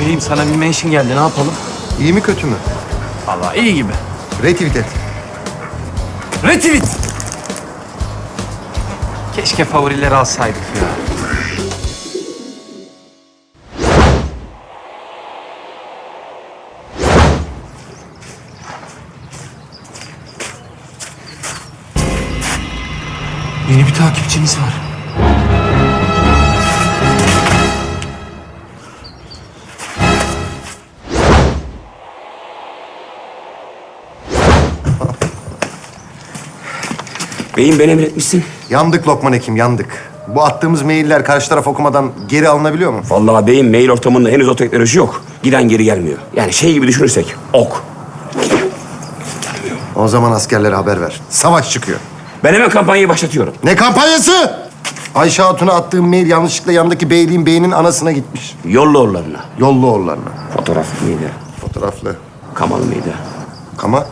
Beyim sana bir mention geldi ne yapalım? İyi mi kötü mü? Vallahi iyi gibi. Retweet et. Retweet. Keşke favorileri alsaydık ya. Yeni bir takipçimiz var. Beyim beni emretmişsin. Yandık Lokman Hekim, yandık. Bu attığımız mailler karşı taraf okumadan geri alınabiliyor mu? Vallahi beyim mail ortamında henüz o teknoloji yok. Giden geri gelmiyor. Yani şey gibi düşünürsek ok. O zaman askerlere haber ver. Savaş çıkıyor. Ben hemen kampanyayı başlatıyorum. Ne kampanyası? Ayşe Hatun'a attığım mail yanlışlıkla yandaki beyliğin beynin anasına gitmiş. Yolla oralarına. Yollu oğullarına. Fotoğraf mıydı? Fotoğraflı. Kamal mıydı? Kama